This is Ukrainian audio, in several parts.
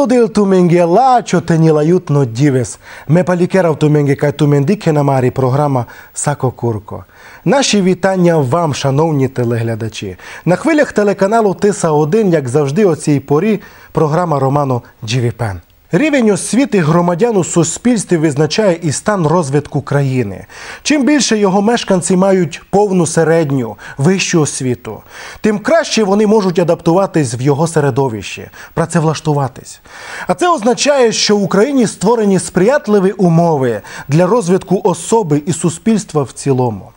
Делодил туменге лачо тенілають но дивес. Ме палікерав туменге кай тумендике на марі програма Сако Курко. Наші вітання вам, шановні телеглядачі. На хвилях телеканалу Тиса 1 як завжди, о цій порі, програма Роману Джівіпен. Рівень освіти громадян у суспільстві визначає і стан розвитку країни. Чим більше його мешканці мають повну середню, вищу освіту, тим краще вони можуть адаптуватись в його середовище, працевлаштуватись. А це означає, що в Україні створені сприятливі умови для розвитку особи і суспільства в цілому.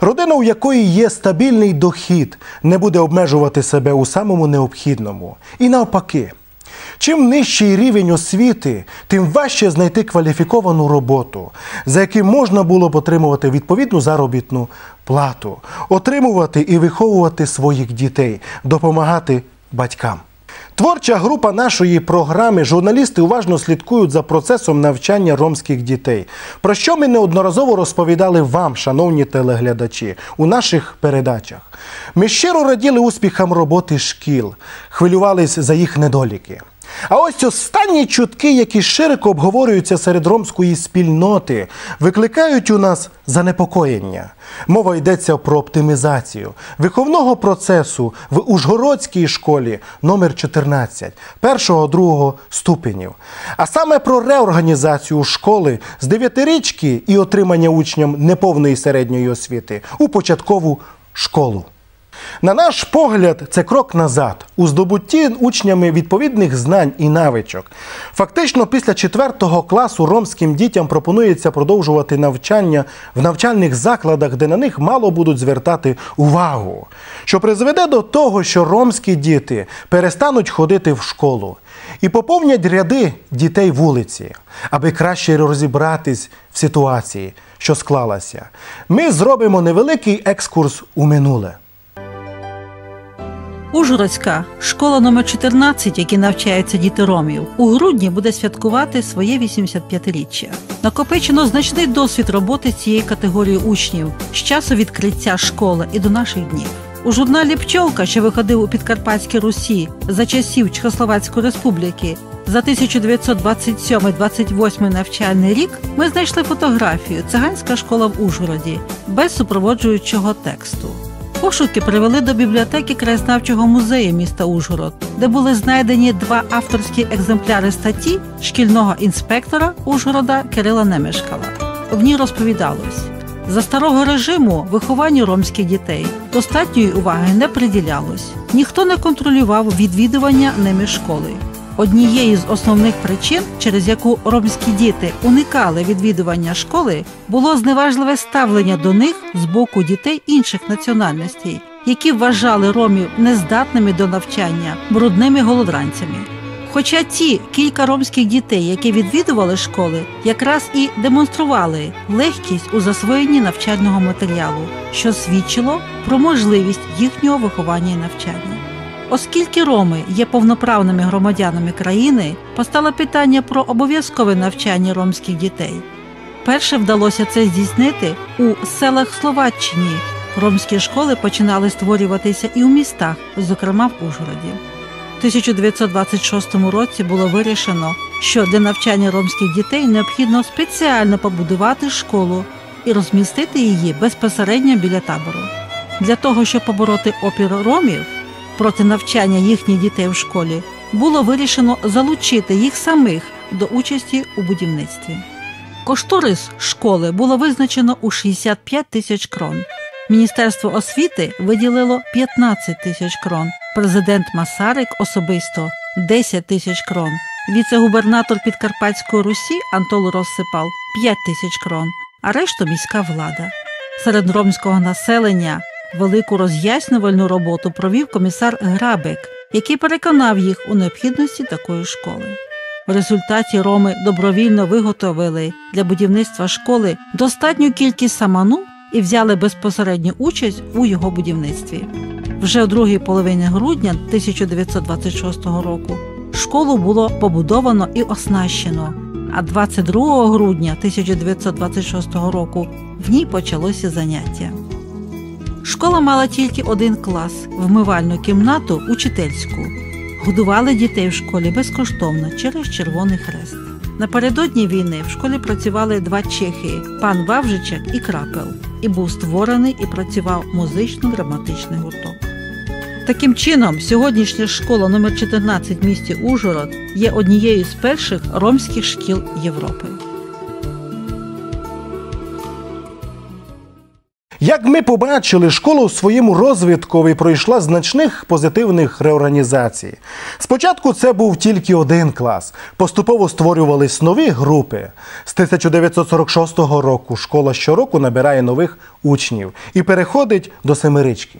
Родина, у якої є стабільний дохід, не буде обмежувати себе у самому необхідному. І навпаки. Чим нижчий рівень освіти, тим важче знайти кваліфіковану роботу, за яким можна було б отримувати відповідну заробітну плату, отримувати і виховувати своїх дітей, допомагати батькам. Творча група нашої програми журналісти уважно слідкують за процесом навчання ромських дітей, про що ми неодноразово розповідали вам, шановні телеглядачі, у наших передачах. Ми щиро раділи успіхам роботи шкіл, хвилювались за їх недоліки. А ось останні чутки, які широко обговорюються серед ромської спільноти, викликають у нас занепокоєння. Мова йдеться про оптимізацію виховного процесу в Ужгородській школі номер 14 першого-другого ступенів. А саме про реорганізацію школи з дев'ятирічки і отримання учням неповної середньої освіти у початкову школу. На наш погляд, це крок назад у здобутті учнями відповідних знань і навичок. Фактично, після 4 класу ромським дітям пропонується продовжувати навчання в навчальних закладах, де на них мало будуть звертати увагу, що призведе до того, що ромські діти перестануть ходити в школу і поповнять ряди дітей вулиці, аби краще розібратись в ситуації, що склалася. Ми зробимо невеликий екскурс у минуле. Ужгородська школа номер 14 які навчаються діти ромів, у грудні буде святкувати своє 85-річчя. Накопичено значний досвід роботи цієї категорії учнів з часу відкриття школи і до наших днів. У журналі Пчолка, що виходив у Підкарпатській Русі за часів Чехословацької республіки, за 1927-28 навчальний рік ми знайшли фотографію Циганська школа в Ужгороді без супроводжуючого тексту. Пошуки привели до бібліотеки краєзнавчого музею міста Ужгород, де були знайдені два авторські екземпляри статті шкільного інспектора Ужгорода Кирила Немешкала. В ній розповідалось. За старого режиму вихованню ромських дітей достатньої уваги не приділялось. Ніхто не контролював відвідування ними школи. Однією з основних причин, через яку ромські діти уникали відвідування школи, було зневажливе ставлення до них з боку дітей інших національностей, які вважали ромів нездатними до навчання брудними голодранцями. Хоча ті кілька ромських дітей, які відвідували школи, якраз і демонстрували легкість у засвоєнні навчального матеріалу, що свідчило про можливість їхнього виховання і навчання. Оскільки роми є повноправними громадянами країни, постало питання про обов'язкове навчання ромських дітей. Перше вдалося це здійснити у селах Словаччині. Ромські школи починали створюватися і у містах, зокрема в Ужгороді. У 1926 році було вирішено, що для навчання ромських дітей необхідно спеціально побудувати школу і розмістити її безпосередньо біля табору. Для того, щоб побороти опір ромів проти навчання їхніх дітей в школі, було вирішено залучити їх самих до участі у будівництві. Кошторис школи було визначено у 65 тисяч крон. Міністерство освіти виділило 15 тисяч крон, президент Масарик особисто 10 тисяч крон, віце-губернатор Підкарпатської Русі Антол Розсипал 5 тисяч крон, а решту міська влада. Серед ромського населення велику роз'яснювальну роботу провів комісар Грабек, який переконав їх у необхідності такої школи. В результаті роми добровільно виготовили для будівництва школи достатню кількість саману і взяли безпосередню участь у його будівництві. Вже у другій половині грудня 1926 року школу було побудовано і оснащено. А 22 грудня 1926 року в ній почалося заняття. Школа мала тільки один клас вмивальну кімнату учительську. Годували дітей в школі безкоштовно через Червоний Хрест. Напередодні війни в школі працювали два чехи пан Вавжичак і Крапел, і був створений і працював музично-драматичний гурток. Таким чином, сьогоднішня школа номер 14 в місті Ужгород є однією з перших ромських шкіл Європи. Як ми побачили, школа у своєму розвиткові пройшла значних позитивних реорганізацій. Спочатку це був тільки один клас. Поступово створювались нові групи. З 1946 року школа щороку набирає нових учнів і переходить до семирички.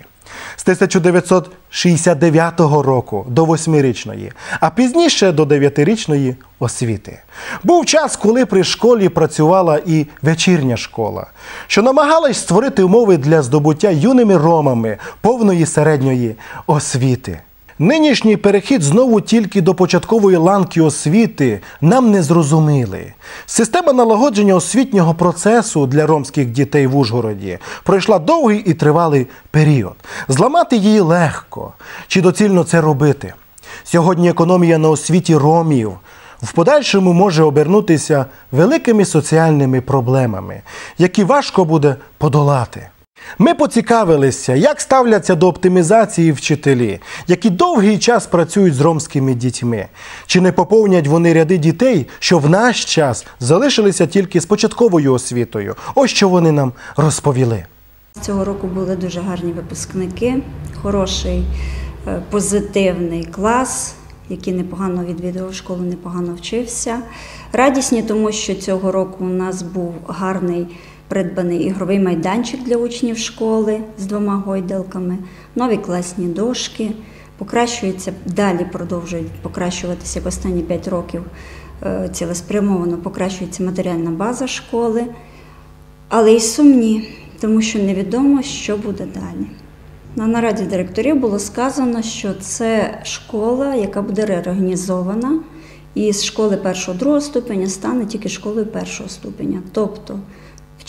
З 1969 року до восьмирічної, а пізніше до дев'ятирічної освіти. Був час, коли при школі працювала і вечірня школа, що намагалась створити умови для здобуття юними ромами повної середньої освіти. Нинішній перехід знову тільки до початкової ланки освіти нам не зрозуміли. Система налагодження освітнього процесу для ромських дітей в Ужгороді пройшла довгий і тривалий період. Зламати її легко. Чи доцільно це робити? Сьогодні економія на освіті ромів в подальшому може обернутися великими соціальними проблемами, які важко буде подолати. Ми поцікавилися, як ставляться до оптимізації вчителі, які довгий час працюють з ромськими дітьми. Чи не поповнять вони ряди дітей, що в наш час залишилися тільки з початковою освітою? Ось що вони нам розповіли. Цього року були дуже гарні випускники, хороший е, позитивний клас, який непогано відвідував школу, непогано вчився. Радісні, тому що цього року у нас був гарний придбаний ігровий майданчик для учнів школи з двома гойдалками, нові класні дошки. Покращується, далі продовжують покращуватися як останні 5 років е, цілеспрямовано покращується матеріальна база школи, але й сумні, тому що невідомо, що буде далі. На нараді директорів було сказано, що це школа, яка буде реорганізована, і з школи першого-другого ступеня стане тільки школою першого ступеня. Тобто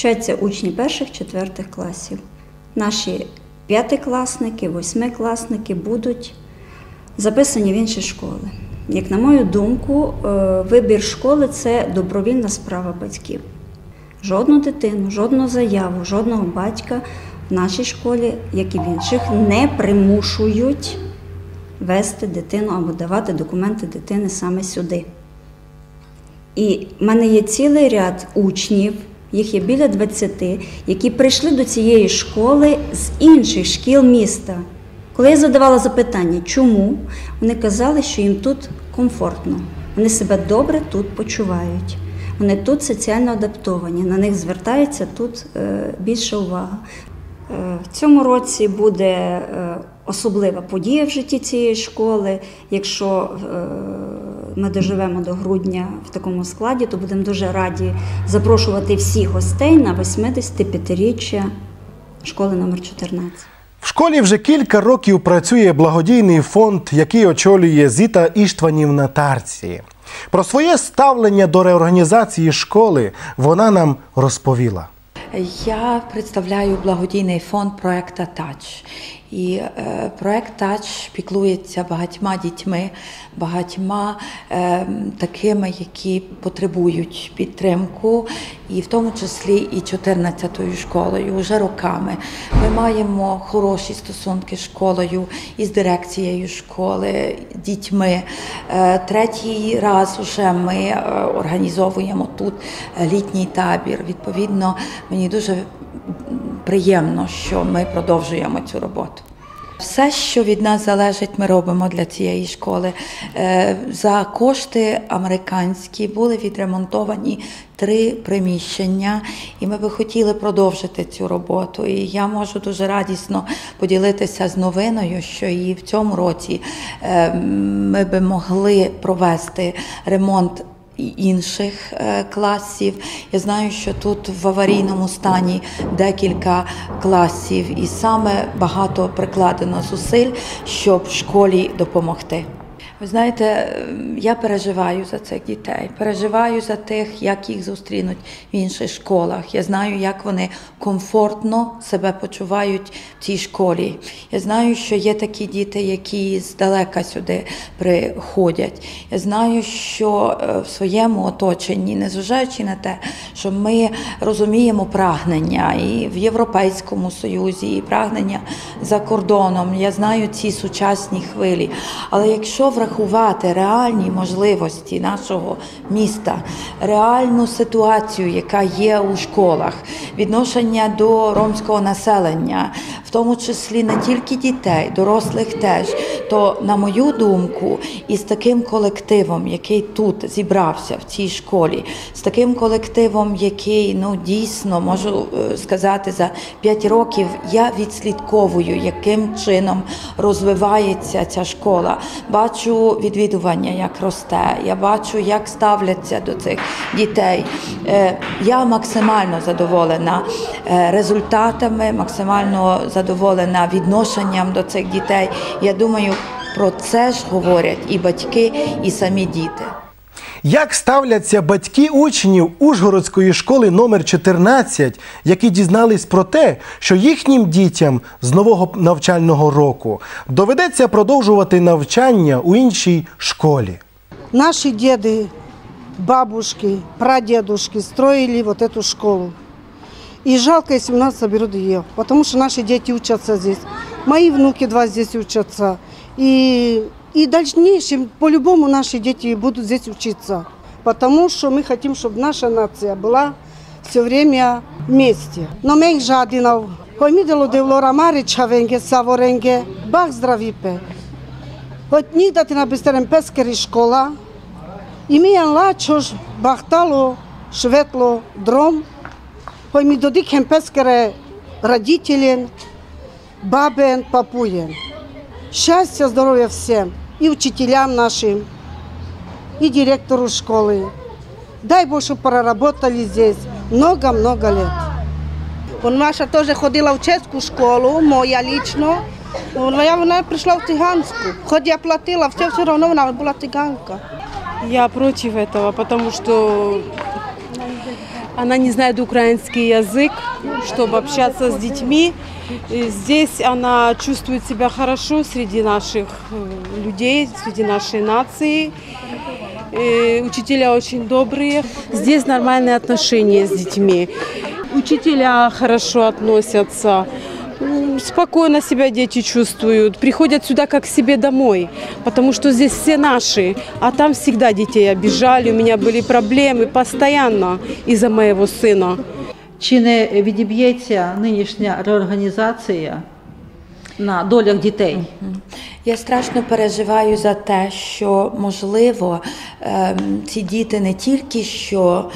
вчаться учні перших, четвертих класів. Наші п'ятикласники, восьмикласники будуть записані в інші школи. Як на мою думку, е, вибір школи це добровільна справа батьків. Жодну дитину, жодну заяву, жодного батька в нашій школі, як і в інших, не примушують вести дитину або давати документи дитини саме сюди. І в мене є цілий ряд учнів, їх є біля 20, які прийшли до цієї школи з інших шкіл міста. Коли я задавала запитання, чому, вони казали, що їм тут комфортно, вони себе добре тут почувають. Вони тут соціально адаптовані, на них звертається тут е, більша увага. Е, в цьому році буде е, особлива подія в житті цієї школи. Якщо ми доживемо до грудня в такому складі, то будемо дуже раді запрошувати всіх гостей на 85-річчя школи номер 14 В школі вже кілька років працює благодійний фонд, який очолює Зіта Іштванівна Тарці. Про своє ставлення до реорганізації школи вона нам розповіла. Я представляю благодійний фонд проекта Тач. І е, проект Тач піклується багатьма дітьми, багатьма е, такими, які потребують підтримку, і в тому числі і 14-ю школою вже роками. Ми маємо хороші стосунки з школою і з дирекцією школи, дітьми. Е, третій раз вже ми організовуємо тут літній табір. Відповідно, мені дуже приємно, що ми продовжуємо цю роботу. Все, що від нас залежить, ми робимо для цієї школи. Е, за кошти американські були відремонтовані три приміщення, і ми би хотіли продовжити цю роботу. І я можу дуже радісно поділитися з новиною, що і в цьому році е, ми би могли провести ремонт інших е, класів. Я знаю, що тут в аварійному стані декілька класів, і саме багато прикладено зусиль, щоб школі допомогти. Ви знаєте, я переживаю за цих дітей, переживаю за тих, як їх зустрінуть в інших школах. Я знаю, як вони комфортно себе почувають в цій школі. Я знаю, що є такі діти, які здалека сюди приходять. Я знаю, що е, в своєму оточенні, незважаючи на те, що ми розуміємо прагнення і в Європейському Союзі, і прагнення за кордоном. Я знаю ці сучасні хвилі. Але якщо врахувати реальні можливості нашого міста, реальну ситуацію, яка є у школах, відношення до ромського населення, в тому числі не тільки дітей, дорослих теж, то на мою думку, із таким колективом, який тут зібрався в цій школі, з таким колективом, який ну дійсно можу е, сказати за 5 років, я відслідковую, яким чином розвивається ця школа. Бачу відвідування, як росте. Я бачу, як ставляться до цих дітей. Е, Я максимально задоволена е, результатами, максимально задоволена відношенням до цих дітей. Я думаю, про це ж говорять і батьки, і самі діти. Як ставляться батьки учнів Ужгородської школи номер 14, які дізнались про те, що їхнім дітям з нового навчального року доведеться продовжувати навчання у іншій школі? Наши деды, бабушки, прадедушки строили вот эту школу. И жалко, если у нас заберут ее, потому что наши дети учатся здесь. Мои внуки два здесь учатся. И, и в дальнейшем, по-любому, наши дети будут здесь учиться. Потому что мы хотим, чтобы наша нация была все время вместе. Но мы их жадинов. Поймидelo девлора Марича венге, саворенге, бах здравипе. От нигде ти на бистерем пескері школа. І ми лачош бахтало, шветло, дром. Хой ми додикем пескере родителен, бабен, папуен. Счастья, здоровья всем. И учителям нашим, и директору школы. Дай Бог, чтобы проработали здесь много-много лет. Наша теж ходила в чеську школу, моя лічно. Вона, вона прийшла в циганську. Хоч я платила, все все одно вона була циганка. Я против этого, потому что она не знает украинский язык, чтобы общаться с детьми. И здесь она чувствует себя хорошо среди наших э, людей, среди нашей нации. И учителя очень добрые. Здесь нормальные отношения с детьми. Учителя хорошо относятся. М, Спокойно себя дети чувствуют, приходят сюда как к себе домой, потому что здесь все наши, а там всегда детей обижали, у меня были проблемы постоянно из-за моего сына. Чи не відіб'ється нинішня реорганізація на долях дітей? Я страшно переживаю за те, що можливо ем, ці діти не тільки що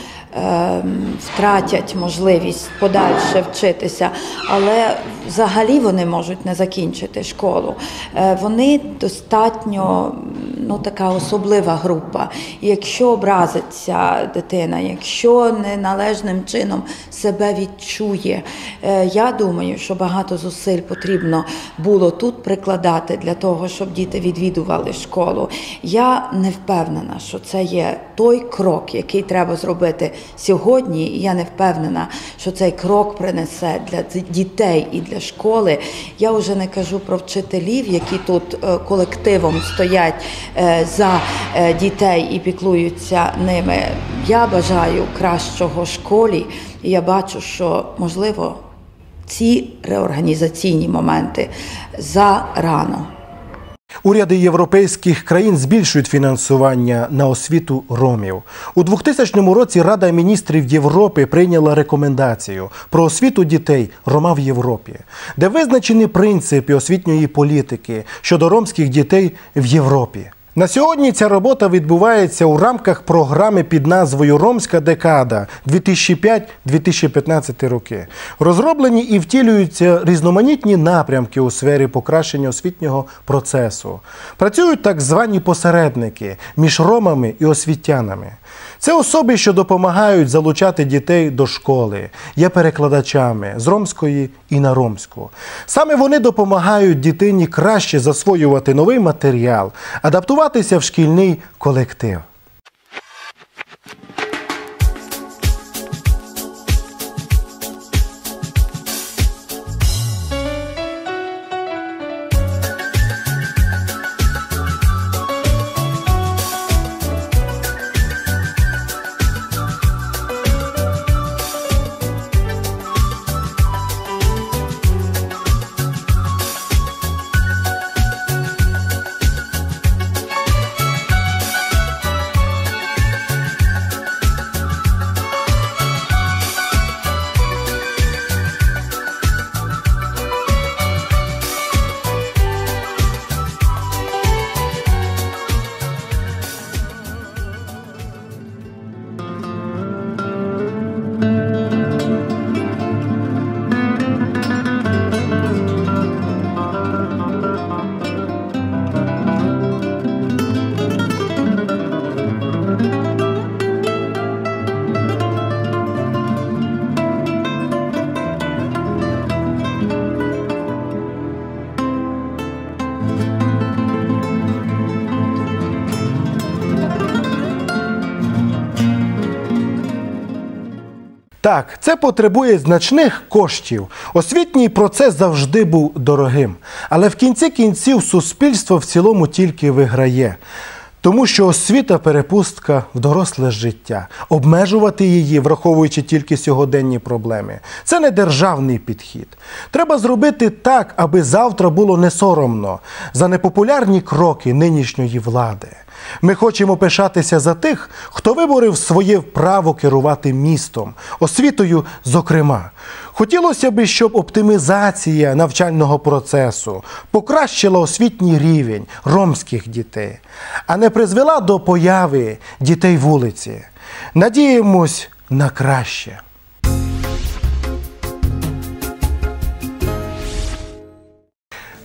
втратять можливість подальше вчитися, але взагалі вони можуть не закінчити школу. Е, Вони достатньо ну, така особлива група. Якщо образиться дитина, якщо неналежним чином себе відчує, е, я думаю, що багато зусиль потрібно було тут прикладати для того, щоб діти відвідували школу. Я не впевнена, що це є той крок, який треба зробити сьогодні. І я не впевнена, що цей крок принесе для дітей і для школи. Я вже не кажу про вчителів, які тут е, колективом стоять е, за е, дітей і піклуються ними. Я бажаю кращого школі, і я бачу, що можливо ці реорганізаційні моменти зарано. Уряди європейських країн збільшують фінансування на освіту ромів. У 2000 році Рада міністрів Європи прийняла рекомендацію про освіту дітей Рома в Європі, де визначені принципи освітньої політики щодо ромських дітей в Європі. На сьогодні ця робота відбувається у рамках програми під назвою Ромська декада 2005-2015 роки. Розроблені і втілюються різноманітні напрямки у сфері покращення освітнього процесу. Працюють так звані посередники між ромами і освітянами. Це особи, що допомагають залучати дітей до школи, є перекладачами з ромської і на ромську. Саме вони допомагають дитині краще засвоювати новий матеріал, адаптуватися в шкільний колектив. Так, це потребує значних коштів. Освітній процес завжди був дорогим. Але в кінці кінців суспільство в цілому тільки виграє. Тому що освіта перепустка в доросле життя. Обмежувати її, враховуючи тільки сьогоденні проблеми, це не державний підхід. Треба зробити так, аби завтра було не соромно за непопулярні кроки нинішньої влади. Ми хочемо пишатися за тих, хто виборив своє право керувати містом, освітою, зокрема. Хотілося б, щоб оптимізація навчального процесу покращила освітній рівень ромських дітей, а не призвела до появи дітей вулиці. Надіємось на краще.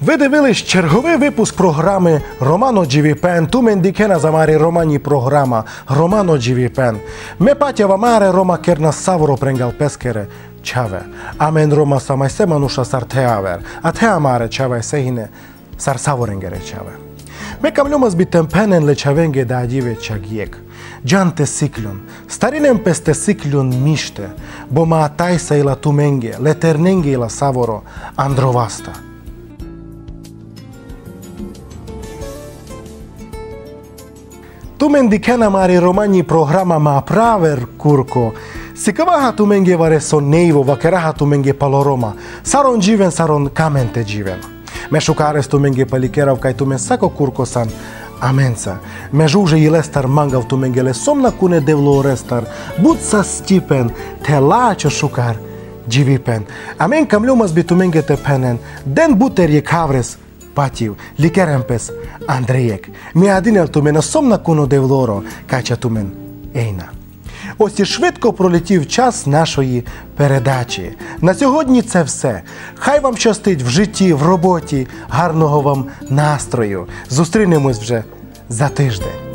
Ви дивились черговий випуск програми Романо Джівіпен. Ту замарі романі програма Романо Джівіпен. Ме патя вамаре Рома керна саворо пренгал пескере чаве. Амен Рома самайсе мануша сар теавер. А те амаре чаве сехіне сар саворенгере чаве. Ме камлюмас бітем пенен ле да діве чагєк. Джанте сиклюн. Старинем песте сиклюн міште. Бо ма тайса іла туменге, ле терненге іла саворо андроваста. Tumen dikena mari romani programa ma praver kurko. Sikavaha tumenge vare son neivo, vakeraha tumenge paloroma. Saron živen, saron kamente živen. Mešukares tumenge palikerav, kaj tumen sako kurko san. Amenca. Mežuže i lestar mangav tumengele somna kune devlo restar. Bud sa stipen, te lačo šukar. Dživipen. Amen kam ljumas bi tumenge te penen. Den buter je kavres, patів, лікеремпес Андрієк. Міадинер тумен сомна куно девлоро, кача тумен ейна. Ось і швидко пролетів час нашої передачі. На сьогодні це все. Хай вам щастить в житті, в роботі, гарного вам настрою. Зустрінемось вже за тиждень.